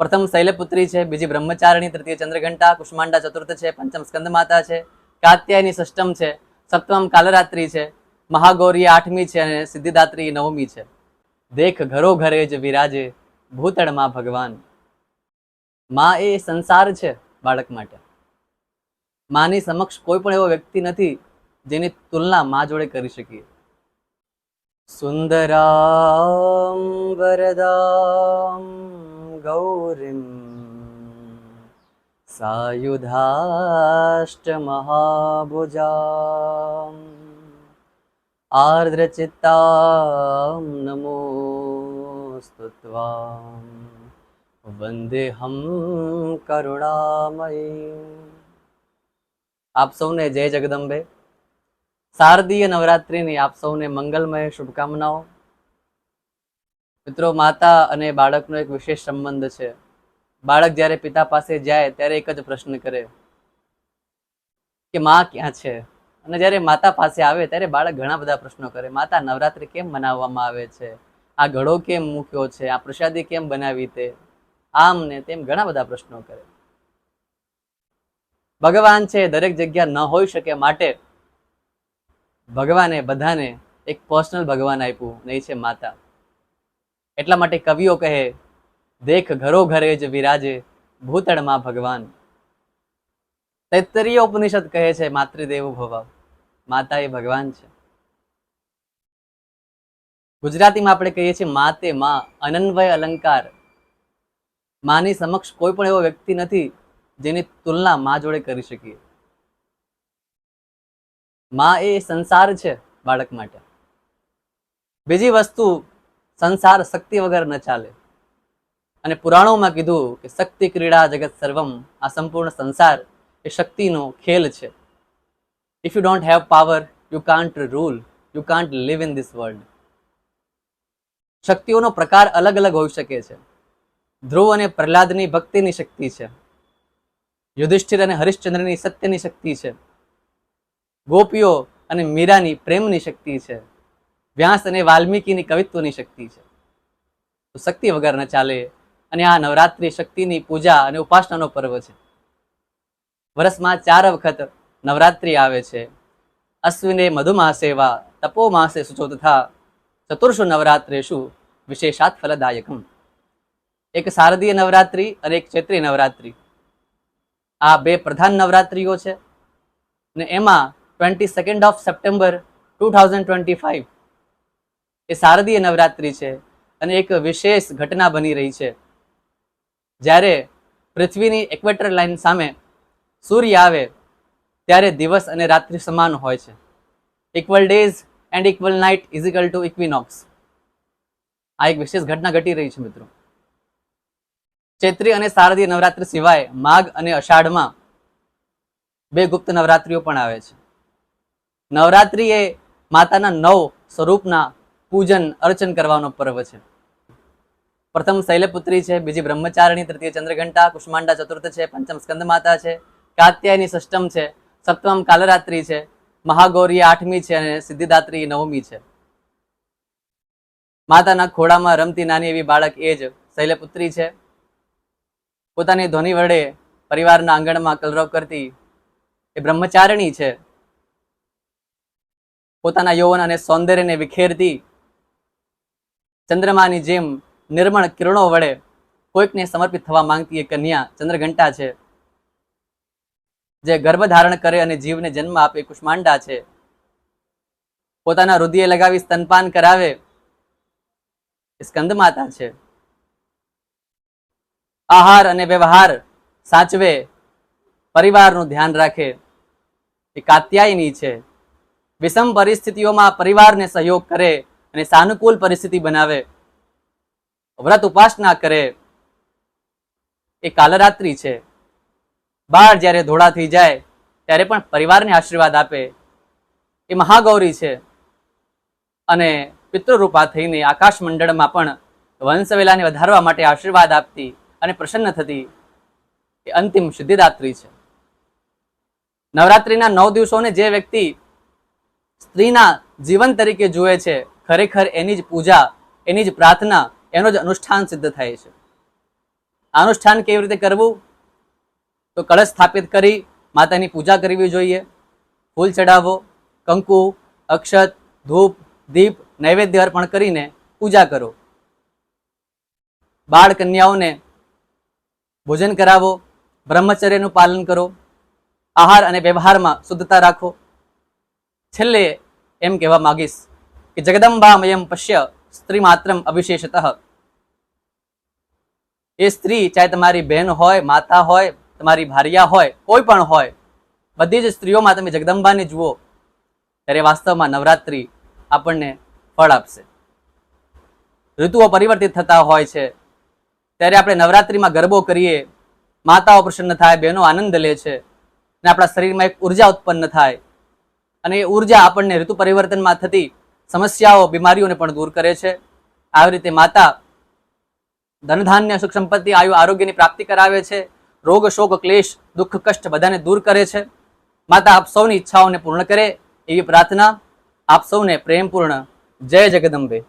પ્રથમ શૈલપુત્રી છે, બીજી બ્રહ્મચારિણી, તૃતીય ચંદ્રઘંટા, કુષ્માંડા ચતુર્થ છે, પંચમ સ્કંદ માતા છે, કાત્યાયની સષ્ટમ છે, સપ્તમ કાલરાત્રી છે, મહાગૌરી આઠમી છે અને સિદ્ધિદાત્રી નવમી છે. દેખ ઘરો ઘરે જ વિરાજે, ભૂતળમાં ભગવાન. માં એ સંસાર છે બાળક માટે. માની સમક્ષ કોઈ પણ એવો વ્યક્તિ નથી જેની તુલના માં જોડે કરી શકીએ. સુંદરામ વરદામ. ગૌરીમ સાયુધાષ્ટમહાભુજામ આર્દ્રચિત્તામ નમોસ્તુ ત્વામ વંદેહમ કરુણામય આપ સૌને જય જગદંબે શારદીય નવરાત્રિની આપ સૌને મંગલમય શુભકામનાઓ મિત્રો, માતા અને બાળકનો એક વિશેષ સંબંધ છે. બાળક જ્યારે પિતા પાસે જાય, ત્યારે એક જ પ્રશ્ન કરે કે માં ક્યાં છે? અને જ્યારે માતા પાસે આવે, ત્યારે બાળક ઘણા બધા પ્રશ્નો કરે. માતા, નવરાત્રિ કેમ મનાવવામાં આવે છે? આ ઘડો કેમ મૂક્યો છે? આ પ્રસાદી કેમ બનાવી તે? આમ ને તેમ ઘણા બધા પ્રશ્નો કરે. ભગવાન છે, દરેક જગ્યા ન હોઈ શકે માટે ભગવાને બધાને એક પર્સનલ ભગવાન આપ્યું, નહીં છે માતા. એટલા માટે કવિઓ કહે, દેખ ઘરો ઘરે જ વિરાજે ભૂતળમાં ભગવાન. તૈતરીય ઉપનિષદ કહે છે, માતૃદેવ ભવ માતા એ ભગવાન છે. ગુજરાતીમાં આપણે કહીએ છીએ મા, અનન્વય અલંકાર. માની સમક્ષ કોઈ પણ એવો વ્યક્તિ નથી, જેની તુલના મા જોડે કરી શકીએ. મા એ સંસાર છે બાળક માટે. બીજી વસ્તુ સંસાર શક્તિ વગર ન ચાલે. અને પુરાણોમાં કીધું કે શક્તિ ક્રીડા જગત સર્વમ, આ સંપૂર્ણ સંસાર એ શક્તિનો ખેલ છે. If you don't have power you can't rule you can't live in this world શક્તિઓનો પ્રકાર અલગ અલગ હોઈ શકે છે. ધ્રુવ અને પ્રહલાદની ભક્તિની શક્તિ છે. યુધિષ્ઠિર અને હરિશ્ચંદ્રની સત્યની શક્તિ છે. ગોપીઓ અને મીરાની પ્રેમની શક્તિ છે. વ્યાસ અને વાલ્મીકીની કવિત્વની શક્તિ છે. તો શક્તિ વગર ન ચાલે અને આ નવરાત્રિ શક્તિની પૂજા અને ઉપાસનાનો પર્વ છે. વર્ષમાં ચાર વખત નવરાત્રિ આવે છે. અશ્વિને મધુમાસે વા તપો માસે સુચો તથા ચતુર્ષુ નવરાત્રેશુ વિશેષાત ફલદાયકમ. એક શારદીય નવરાત્રિ અને એક ચૈત્રી નવરાત્રિ. આ બે પ્રધાન નવરાત્રિઓ છે. ને એમાં twenty second of September two thousand twenty five એ શારદીય નવરાત્રિ છે અને એક વિશેષ ઘટના બની રહી છે. જ્યારે પૃથ્વીની એક્વેટર લાઇન સામે સૂર્ય આવે, ત્યારે દિવસ અને રાત્રિ સમાન હોય છે. Equal days and equal night is equal to equinox આ એક વિશેષ ઘટના ઘટી રહી છે મિત્રો. ચૈત્રી અને શારદીય નવરાત્રિ સિવાય માઘ અને અષાઢમાં બે ગુપ્ત નવરાત્રિઓ પણ આવે છે. નવરાત્રિ એ માતાના નવ સ્વરૂપના પૂજન, અર્ચન કરવાનો પર્વ છે. પ્રથમ શૈલપુત્રી છે, બીજી બ્રહ્મચારિણી, તૃતીય ચંદ્રઘંટા, કુષ્માંડા ચતુર્થ છે, પંચમ સ્કંદ માતા છે, કાત્યાયની સષ્ટમ છે, સપ્તમ કાલરાત્રી છે, મહાગૌરી આઠમી છે અને સિદ્ધિદાત્રી નવમી છે. માતાના ખોડામાં રમતી નાની એવી બાળક એ જ શૈલપુત્રી છે. પોતાની ધ્વનિ વડે પરિવારના આંગણમાં કલરવ કરતી એ બ્રહ્મચારિણી છે. પોતાના યૌવન અને સૌંદર્યને વિખેરતી ચંદ્રમાની જેમ નિર્મળ કિરણો વડે કોઈકને સમર્પિત થવા માંગતી એ કન્યા ચંદ્રઘંટા છે. જે ગર્ભ ધારણ કરે અને જીવને જન્મ આપે કુષ્માંડા છે. પોતાના હૃદય લગાવી સ્તનપાન કરાવે સ્કંદ માતા છે. આહાર અને વ્યવહાર સાચવે, પરિવારનું ધ્યાન રાખે. એ કાત્યાયની છે. વિષમ પરિસ્થિતિઓમાં પરિવારને સહયોગ કરે. અને સાનુકૂળ પરિસ્થિતિ બનાવે, વ્રત ઉપાસના કરે, એ કાલરાત્રિ છે. બાર જ્યારે ધોળા થઈ જાય, ત્યારે પણ પરિવારને આશીર્વાદ આપે. એ મહાગૌરી છે. અને પિતૃરૂપા થઈને આકાશ પણ વંશવેલાને વધારવા માટે આશીર્વાદ આપતી અને પ્રસન્ન થતી એ અંતિમ સિદ્ધિદાત્રી છે. નવરાત્રિના નવ દિવસોને જે વ્યક્તિ સ્ત્રીના જીવન તરીકે જુએ છે ખરેખર એની જ પૂજા, એની જ પ્રાર્થના, એનો જ અનુષ્ઠાન સિદ્ધ થાય છે. અનુષ્ઠાન કેવી રીતે કરવું? તો કળશ સ્થાપિત કરી, માતાની પૂજા કરવી જોઈએ. ફૂલ ચડાવો કંકુ, અક્ષત, ધૂપ, દીપ, નૈવેદ્ય અર્પણ કરીને પૂજા કરો. બાળ કન્યાઓને ભોજન કરાવો, બ્રહ્મચર્યનું પાલન કરો, આહાર અને વ્યવહારમાં શુદ્ધતા રાખો. છેલ્લે એમ કહેવા માંગીશ કે જગદંબામયમ પશ્ય સ્ત્રી માત્રમ અવિશેષત એ સ્ત્રી ચાહે તમારી બહેન હોય માતા હોય તમારી ભાર્યા હોય કોઈ પણ હોય બધી જ સ્ત્રીઓમાં તમે જગદંબાને જુઓ ત્યારે વાસ્તવમાં નવરાત્રિ આપણને ફળ આપશે। ઋતુઓ પરિવર્તિત થતા હોય છે, ત્યારે આપણે નવરાત્રિમાં ગરબો કરીએ, માતાઓ પ્રસન્ન થાય, બહેનો આનંદ લે છે, અને આપણા શરીરમાં એક ઊર્જા ઉત્પન્ન થાય, અને એ ઊર્જા આપણને ઋતુ પરિવર્તનમાં થતી સમસ્યાઓ, બીમારીઓને પણ દૂર કરે છે. આવી રીતે માતા ધનધાન્ય સુખ સંપત્તિ, આયુ આરોગ્યની પ્રાપ્તિ કરાવે છે. રોગ, શોક, ક્લેશ, દુઃખ, કષ્ટ બધાને દૂર કરે છે. માતા આપ સૌની ઈચ્છાઓને પૂર્ણ કરે એવી પ્રાર્થના. આપ સૌને પ્રેમપૂર્ણ. જય જગદંબે.